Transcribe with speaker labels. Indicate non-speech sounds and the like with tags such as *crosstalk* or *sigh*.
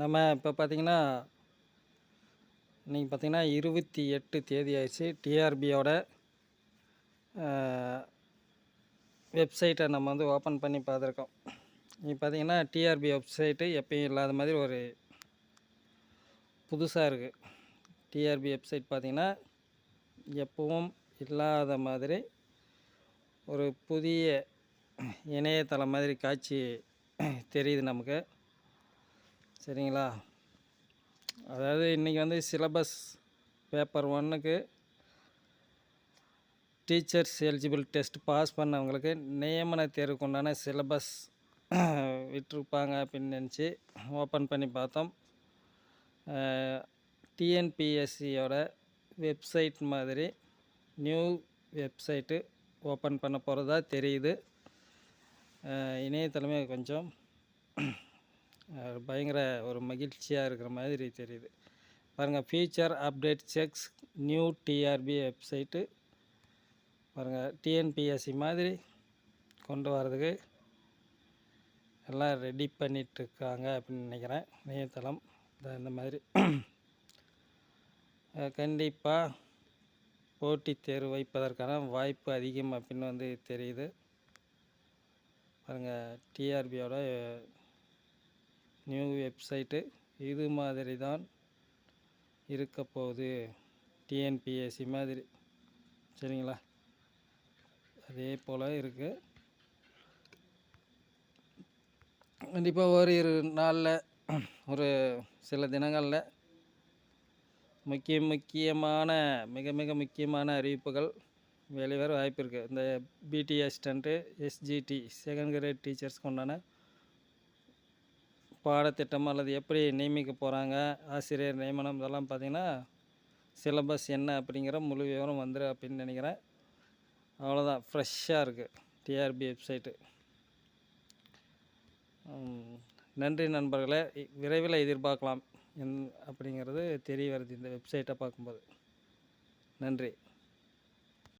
Speaker 1: நம்ம இப்போ பார்த்தீங்கன்னா இன்றைக்கி பார்த்தீங்கன்னா இருபத்தி எட்டு தேதி ஆயிடுச்சு டிஆர்பியோட வெப்சைட்டை நம்ம வந்து ஓப்பன் பண்ணி பார்த்துருக்கோம். இப்போ பார்த்தீங்கன்னா டிஆர்பி வெப்சைட்டு எப்பயும் இல்லாத மாதிரி ஒரு புதுசாக இருக்குது டிஆர்பி வெப்சைட் பார்த்திங்கன்னா எப்பவும் இல்லாத மாதிரி ஒரு புதிய இணையதளம் மாதிரி காட்சி தெரியுது நமக்கு. சரிங்களா? அதாவது இன்றைக்கி வந்து சிலபஸ் பேப்பர் ஒன்றுக்கு டீச்சர்ஸ் எலிஜிபிள் டெஸ்ட் பாஸ் பண்ணவங்களுக்கு நியமன தேர்வுக்கு உண்டான சிலபஸ் *clears throat* விட்டுருப்பாங்க அப்படின்னு நினச்சி ஓப்பன் பண்ணி பார்த்தோம். டிஎன்பிஎஸ்சியோட வெப்சைட் மாதிரி நியூ வெப்சைட்டு ஓப்பன் பண்ண போகிறதா தெரியுது. அஹ் இணையதளமே கொஞ்சம் பயங்கர ஒரு மகிழ்ச்சியாக இருக்கிற மாதிரி தெரியுது. பாருங்கள் future update sex new TRB website பாருங்கள் டிஎன்பிஎஸ்சி மாதிரி கொண்டு வரதுக்கு எல்லாம் ரெடி பண்ணிகிட்ருக்காங்க அப்படின்னு நினைக்கிறேன். இணையதளம் இந்த மாதிரி. கண்டிப்பாக போட்டித் தேர்வு வைப்பதற்கான வாய்ப்பு அதிகம் அப்படின்னு வந்து தெரியுது. பாருங்கள் டிஆர்பியோட நியூ வெப்சைட்டு இது மாதிரி தான் இருக்க போகுது. டிஎன்பிஎஸ்சி மாதிரி. சரிங்களா? அதே போல் இருக்குது கண்டிப்பாக ஒரு இரு நாளில் ஒரு சில தினங்களில் முக்கிய முக்கியமான மிக மிக முக்கியமான அறிவிப்புகள் வெளிவர வாய்ப்பு இருக்குது இந்த BT assistant SGT second grade டீச்சர்ஸ்க்கு உண்டான பாடத்திட்டம் அல்லது எப்படி நியமிக்க போகிறாங்க ஆசிரியர் நியமனம் இதெல்லாம் பார்த்திங்கன்னா சிலபஸ் என்ன அப்படிங்கிற முழு விவரம் வந்துடும் அப்படின்னு நினைக்கிறேன். அவ்வளோதான் ஃப்ரெஷ்ஷாக இருக்குது டிஆர்பி வெப்சைட்டு நன்றி நண்பர்களே. விரைவில் எதிர்பார்க்கலாம். என் அப்படிங்கிறது தெரிய வருது இந்த வெப்சைட்டை பார்க்கும்போது. நன்றி.